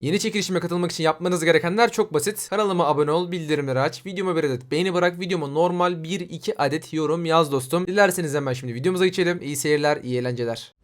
Yeni çekilişime katılmak için yapmanız gerekenler çok basit. Kanalıma abone ol, bildirimleri aç, videoma bir adet beğeni bırak, videoma normal 1-2 adet yorum yaz dostum. Dilerseniz hemen şimdi videomuza geçelim. İyi seyirler, iyi eğlenceler.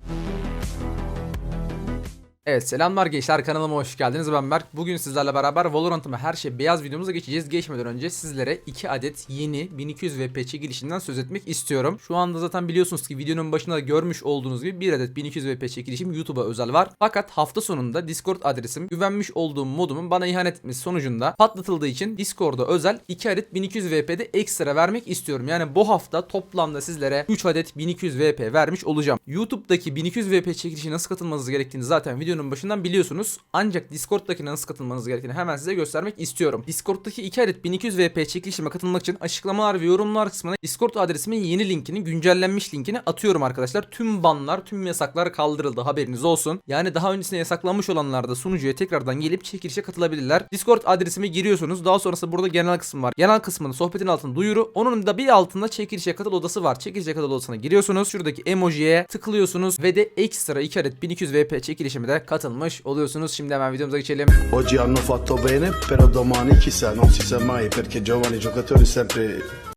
Evet selamlar gençler kanalıma hoş geldiniz ben Berk. Bugün sizlerle beraber Valorant'ıma her şey beyaz videomuza geçeceğiz. Geçmeden önce sizlere 2 adet yeni 1200 VP çekilişinden söz etmek istiyorum. Şu anda zaten biliyorsunuz ki videonun başında da görmüş olduğunuz gibi 1 adet 1200 VP çekilişim YouTube'a özel var. Fakat hafta sonunda Discord adresim güvenmiş olduğum modumun bana ihanet etmesi sonucunda patlatıldığı için Discord'a özel 2 adet 1200 VP'de ekstra vermek istiyorum. Yani bu hafta toplamda sizlere 3 adet 1200 VP vermiş olacağım. YouTube'daki 1200 VP çekilişi nasıl katılmanız gerektiğini zaten videonun başından biliyorsunuz. Ancak Discord'daki nasıl katılmanız gerektiğini hemen size göstermek istiyorum. Discord'daki 2 adet 1200 VP çekilişime katılmak için açıklamalar ve yorumlar kısmına Discord adresimin yeni linkini, güncellenmiş linkini atıyorum arkadaşlar. Tüm banlar, tüm yasaklar kaldırıldı. Haberiniz olsun. Yani daha öncesinde yasaklanmış olanlar da sunucuya tekrardan gelip çekilişe katılabilirler. Discord adresime giriyorsunuz. Daha sonrasında burada genel kısım var. Genel kısmının sohbetin altında duyuru. Onun da bir altında çekilişe katıl odası var. Çekilişe katıl odasına giriyorsunuz. Şuradaki emojiye tıklıyorsunuz ve de ekstra 2 adet 1200 VP çekilişime de katılmış oluyorsunuz. Şimdi hemen videomuza geçelim. Oggi hanno fatto bene, però domani chissà, non si sa mai perché giovani giocatori sempre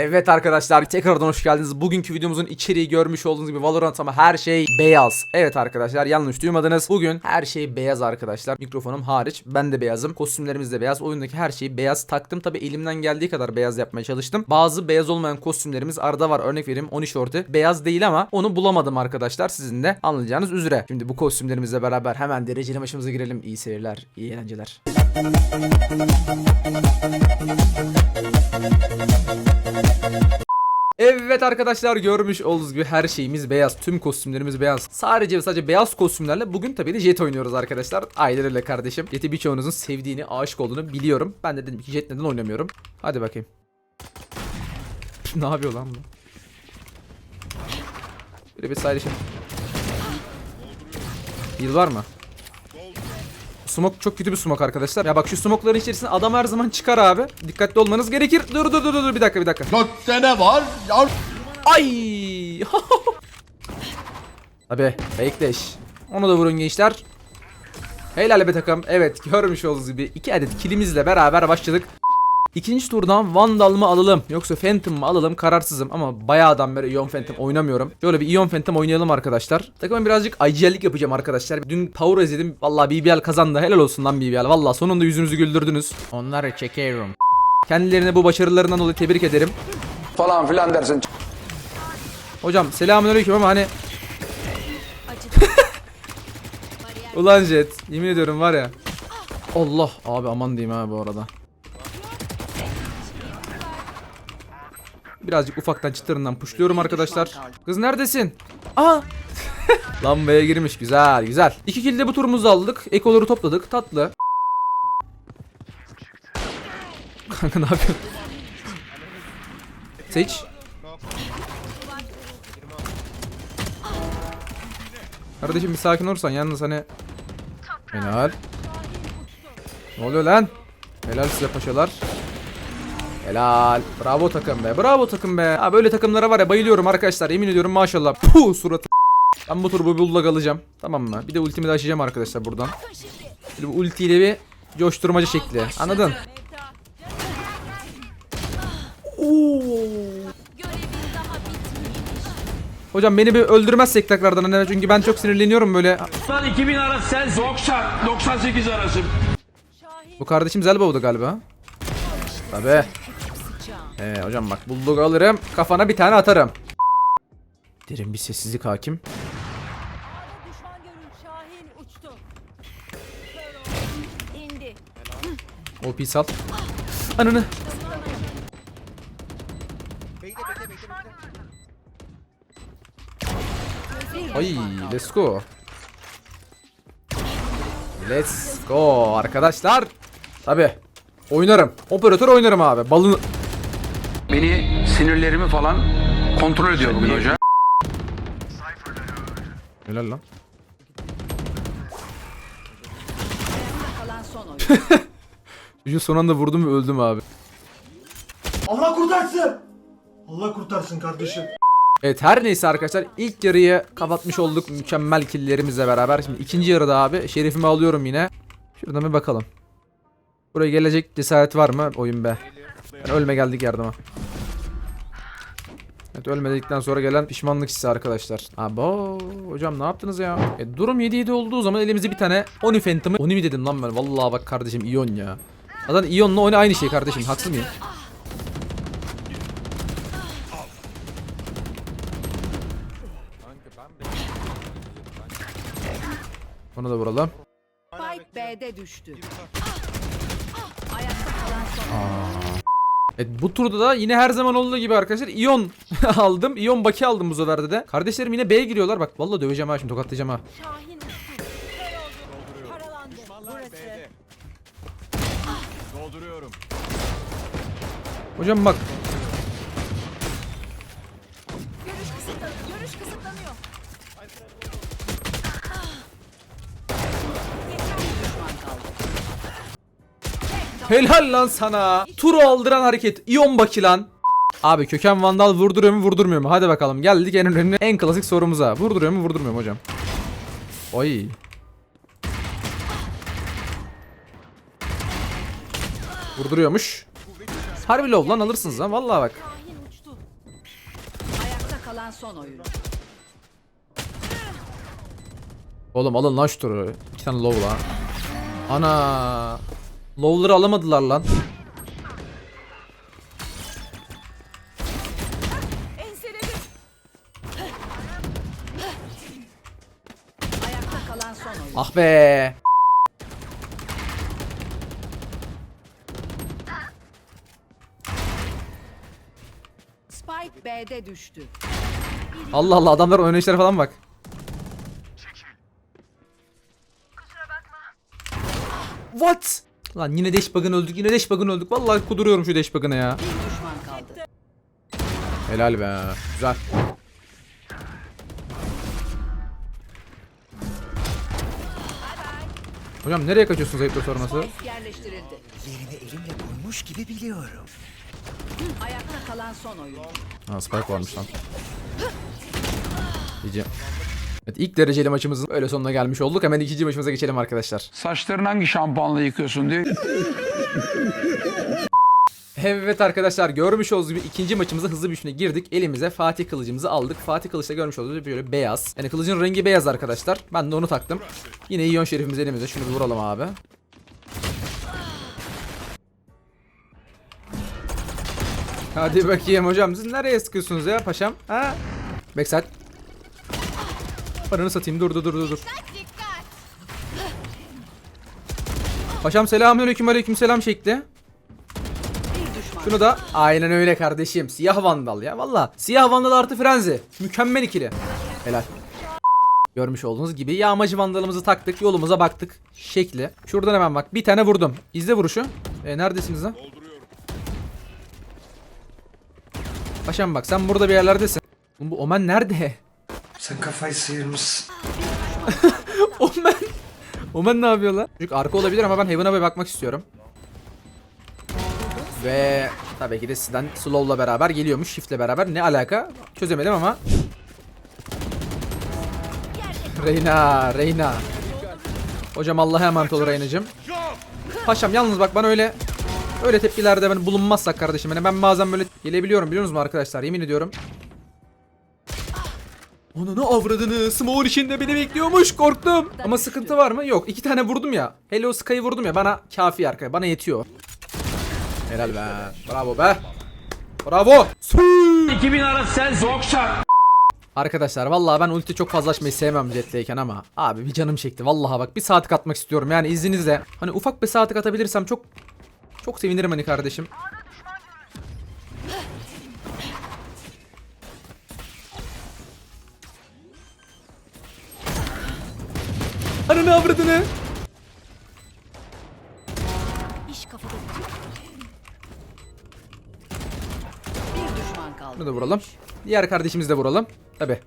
Evet arkadaşlar tekrardan hoş geldiniz. Bugünkü videomuzun içeriği görmüş olduğunuz gibi Valorant ama her şey beyaz. Evet arkadaşlar yanlış duymadınız. Bugün her şey beyaz arkadaşlar. Mikrofonum hariç ben de beyazım. Kostümlerimiz de beyaz. Oyundaki her şeyi beyaz taktım. Tabi elimden geldiği kadar beyaz yapmaya çalıştım. Bazı beyaz olmayan kostümlerimiz arada var. Örnek vereyim Oni Short'u. Beyaz değil ama onu bulamadım arkadaşlar. Sizin de anlayacağınız üzere. Şimdi bu kostümlerimizle beraber hemen dereceli maçımıza girelim. İyi seyirler, iyi eğlenceler. Evet arkadaşlar görmüş olduğunuz gibi her şeyimiz beyaz. Tüm kostümlerimiz beyaz. Sadece ve sadece beyaz kostümlerle bugün tabii de Jet oynuyoruz arkadaşlar. Aynen kardeşim. Jet'i birçoğunuzun sevdiğini, aşık olduğunu biliyorum. Ben de dedim ki Jet neden oynamıyorum. Hadi bakayım. ne yapıyor lan bu? Böyle bir side şey. Heal var mı? Smoke çok kötü bir smoke arkadaşlar. Ya bak şu smoke'ların içerisinde adam her zaman çıkar abi. Dikkatli olmanız gerekir. Dur dur dur dur bir dakika bir dakika. Gökte ne var? Ya Ay! Abi dash. Onu da vurun gençler. Helal be takım. Evet görmüş olduğunuz gibi iki adet kilimizle beraber başladık. İkinci turdan Vandal mı alalım yoksa Phantom mı alalım kararsızım ama bayağıdan beri Ion Phantom oynamıyorum. Şöyle bir Ion Phantom oynayalım arkadaşlar. Takıma birazcık IGL'lik yapacağım arkadaşlar. Dün Power izledim. Vallahi BBL kazandı. Helal olsun lan BBL. Vallahi sonunda yüzünüzü güldürdünüz. Onları çekiyorum. Kendilerine bu başarılarından dolayı tebrik ederim. falan filan dersin. Hocam selamünaleyküm ama hani Ulan Jet yemin ediyorum var ya Allah abi aman diyeyim ha bu arada Birazcık ufaktan çıtırından puşluyorum arkadaşlar. Kız neredesin? Aa! Lambaya girmiş. Güzel güzel. İki kill de bu turumuzu aldık. Ekoları topladık. Tatlı. Kanka ne yapıyorsun? Seç. Kardeşim bir sakin olursan yalnız hani Helal. Ne oluyor lan? Helal size paşalar Helal Bravo takım be Bravo takım be ha, Böyle takımlara var ya bayılıyorum arkadaşlar Yemin ediyorum maşallah Puh suratı Ben bu tur bu bulldog alacağım Tamam mı? Bir de ultimi de açacağım arkadaşlar buradan Böyle bu ultiyle bir coşturmacı şekli Anladın? Oo. Hocam beni bir öldürmezsek tekrardan hani çünkü ben çok sinirleniyorum böyle. 2000 arası sen 90 98 arası. Bu kardeşim Zelbow'du galiba. Tabi. Ee, hocam bak bulldog alırım kafana bir tane atarım. Derin bir sessizlik hakim. OP sal. Ananı. Ay let's go. Let's go arkadaşlar. Tabi. Oynarım. Operatör oynarım abi. Balını... Beni sinirlerimi falan kontrol ediyor bugün hoca. Helal lan. Kalan son oyun. Çocuğu son anda vurdum ve öldüm abi. Allah kurtarsın. Allah kurtarsın kardeşim. Evet her neyse arkadaşlar ilk yarıyı kapatmış olduk mükemmel killerimizle beraber. Şimdi ikinci yarıda abi şerifimi alıyorum yine. Şuradan bir bakalım. Buraya gelecek cesaret var mı oyun be? Yani ölme geldik yardıma. Evet ölme dedikten sonra gelen pişmanlık hissi arkadaşlar. Abo hocam ne yaptınız ya? E, durum 7-7 olduğu zaman elimize bir tane Oni Phantom'ı Oni mi dedim lan ben? Vallahi bak kardeşim Ion ya. Zaten Ion'la Oni aynı şey kardeşim. Haksız mıyım? Onu da vuralım. Spike B'de düştü. Ayakta kalan son Evet bu turda da yine her zaman olduğu gibi arkadaşlar Ion aldım. Ion Baki aldım bu seferde de. Kardeşlerim yine B'ye giriyorlar. Bak vallahi döveceğim ha şimdi tokatlayacağım ha. Şahin. Paralandı. Burası. Hocam bak. Helal lan sana. Turu aldıran hareket. Ion Baki lan. Abi köken vandal vurduruyor mu vurdurmuyor mu? Hadi bakalım geldik en önemli en klasik sorumuza. Vurduruyor mu vurdurmuyor mu hocam? Oy. Vurduruyormuş. Harbi lov lan alırsınız lan vallahi bak. Şahin uçtu. Ayakta kalan son oyun. Oğlum alın lan şu turu. İki tane low lan. Ana. Low'ları alamadılar lan. Ah be. Spike B'de düştü. Allah Allah adamlar oynayışlara falan bak. What? Lan yine dash bug'ın öldük yine dash bug'ın öldük. Vallahi kuduruyorum şu dash bug'ına ya. Bir düşman kaldı. Helal be. Güzel. Hocam nereye kaçıyorsunuz ayıptır sorması? Yerleştirildi. Yerini elimle koymuş gibi biliyorum. Ayakta kalan son oyun. Ha spike varmış lan. Diyeceğim. Evet ilk dereceli maçımızın öyle sonuna gelmiş olduk. Hemen ikinci maçımıza geçelim arkadaşlar. Saçlarını hangi şampuanla yıkıyorsun diye. Evet arkadaşlar görmüş olduğunuz gibi ikinci maçımıza hızlı bir şekilde girdik. Elimize Fatih kılıcımızı aldık. Fatih kılıçta görmüş olduğunuz gibi böyle beyaz. Yani kılıcın rengi beyaz arkadaşlar. Ben de onu taktım. Yine İyon şerifimiz elimizde. Şunu bir vuralım abi. Hadi bakayım hocam. Siz nereye sıkıyorsunuz ya paşam? Ha? Backside. Paranı satayım. Dur dur dur dur. Paşam selamünaleyküm aleyküm selam şekli. Şunu da aynen öyle kardeşim. Siyah vandal ya valla. Siyah vandal artı frenzi. Mükemmel ikili. Helal. Görmüş olduğunuz gibi yağmacı vandalımızı taktık. Yolumuza baktık. Şekli. Şuradan hemen bak. Bir tane vurdum. İzle vuruşu. E, neredesiniz lan? Paşam bak sen burada bir yerlerdesin. Oğlum Bu Omen nerede? Sen kafayı sıyırmışsın. Omen. Omen ne yapıyor lan? Çocuk arka olabilir ama ben Heaven'a bir bakmak istiyorum. Ve tabii ki de sizden Slow'la beraber geliyormuş. Shift'le beraber. Ne alaka? Çözemedim ama. Reyna, Reyna. Hocam Allah'a emanet ol Reyna'cım. Paşam yalnız bak bana öyle öyle tepkilerde ben bulunmazsak kardeşim. Yani ben bazen böyle gelebiliyorum biliyor musunuz arkadaşlar? Yemin ediyorum. Ananı avradını Small içinde beni bekliyormuş korktum. Ama sıkıntı var mı? Yok. iki tane vurdum ya. Hello Sky'ı vurdum ya. Bana kafi arkaya. Bana yetiyor. Helal be. Bravo be. Bravo. 2000 arası sen Zokşak. Arkadaşlar vallahi ben ulti çok fazla açmayı sevmem jetleyken ama abi bir canım çekti. Vallahi bak bir saat katmak istiyorum. Yani izninizle. Hani ufak bir saat katabilirsem çok çok sevinirim hani kardeşim. Hani ne avradını? İş kafada bitiyor. Bir düşman kaldı. Bunu da vuralım. Diğer kardeşimizi de vuralım. Tabi.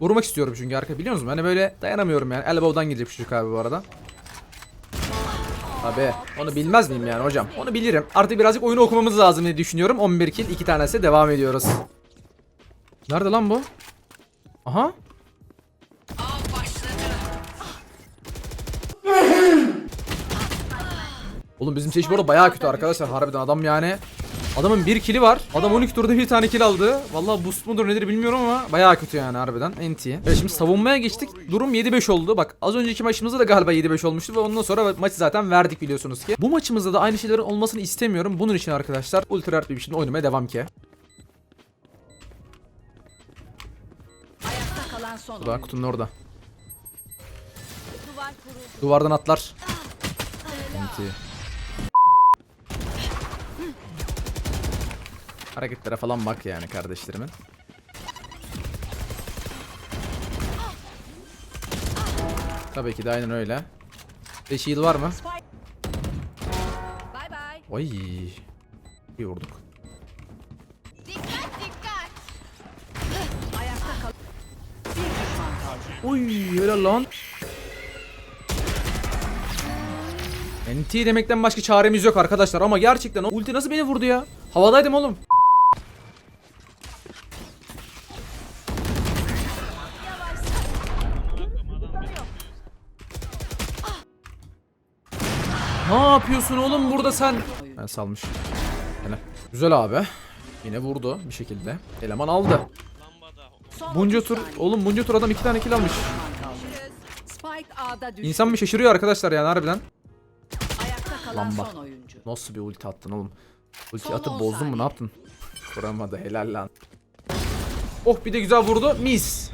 Vurmak istiyorum çünkü arka biliyor musun? Hani böyle dayanamıyorum yani. Elbow'dan girecek bu çocuk abi bu arada. Tabi. Onu bilmez miyim yani hocam? Onu bilirim. Artık birazcık oyunu okumamız lazım diye düşünüyorum. 11 kill. 2 tanesi devam ediyoruz. Nerede lan bu? Aha. Oğlum bizim seç bu arada bayağı kötü arkadaşlar harbiden adam yani. Adamın bir kili var. Adam 12 turda bir tane kill aldı. Vallahi boost mudur nedir bilmiyorum ama bayağı kötü yani harbiden. NT. Evet şimdi savunmaya geçtik. Durum 7-5 oldu. Bak az önceki maçımızda da galiba 7-5 olmuştu ve ondan sonra maçı zaten verdik biliyorsunuz ki. Bu maçımızda da aynı şeylerin olmasını istemiyorum. Bunun için arkadaşlar ultra hard bir biçimde oynamaya devam ki. Bu da kutunun orada. Duvardan atlar. NT. Hareketlere falan bak yani kardeşlerimin. Tabii ki de aynen öyle. 5 heal var mı? Oy. Bir vurduk. Bir. Oy helal lan. NT demekten başka çaremiz yok arkadaşlar ama gerçekten o ulti nasıl beni vurdu ya? Havadaydım oğlum. Ne yapıyorsun oğlum burada sen? Ben salmış. Hele. Güzel abi. Yine vurdu bir şekilde. Eleman aldı. Bunca 30 tur, oğlum bunca tur adam iki tane kill almış. İnsan bir şaşırıyor arkadaşlar yani harbiden. Lamba. Nasıl bir ulti attın oğlum? Ulti atıp bozdun mu ne yaptın? Kuramadı helal lan. Oh bir de güzel vurdu. Mis.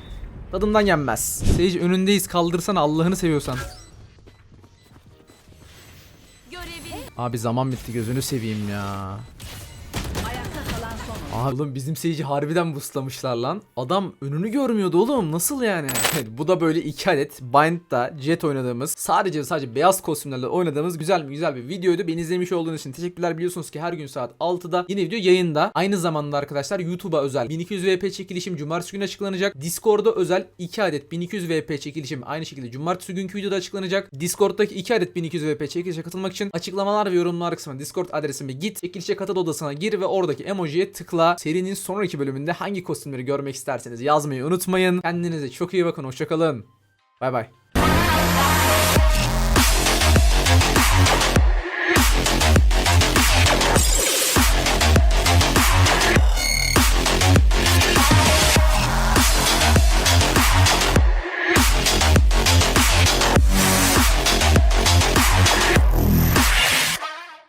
Tadından yenmez. Sage önündeyiz kaldırsana Allah'ını seviyorsan. Abi zaman bitti gözünü seveyim ya. Abi oğlum bizim Sage'i harbiden boostlamışlar lan. Adam önünü görmüyordu oğlum. Nasıl yani? Bu da böyle iki adet Bind'da Jet oynadığımız sadece sadece beyaz kostümlerle oynadığımız güzel bir güzel bir videoydu. Beni izlemiş olduğunuz için teşekkürler. Biliyorsunuz ki her gün saat 6'da yine video yayında. Aynı zamanda arkadaşlar YouTube'a özel 1200 VP çekilişim cumartesi günü açıklanacak. Discord'da özel 2 adet 1200 VP çekilişim aynı şekilde cumartesi günkü videoda açıklanacak. Discord'daki 2 adet 1200 VP çekilişe katılmak için açıklamalar ve yorumlar kısmına Discord adresime git. Çekilişe katıl odasına gir ve oradaki emojiye tıkla. Serinin sonraki bölümünde hangi kostümleri görmek isterseniz yazmayı unutmayın. Kendinize çok iyi bakın. Hoşçakalın. Bay bay.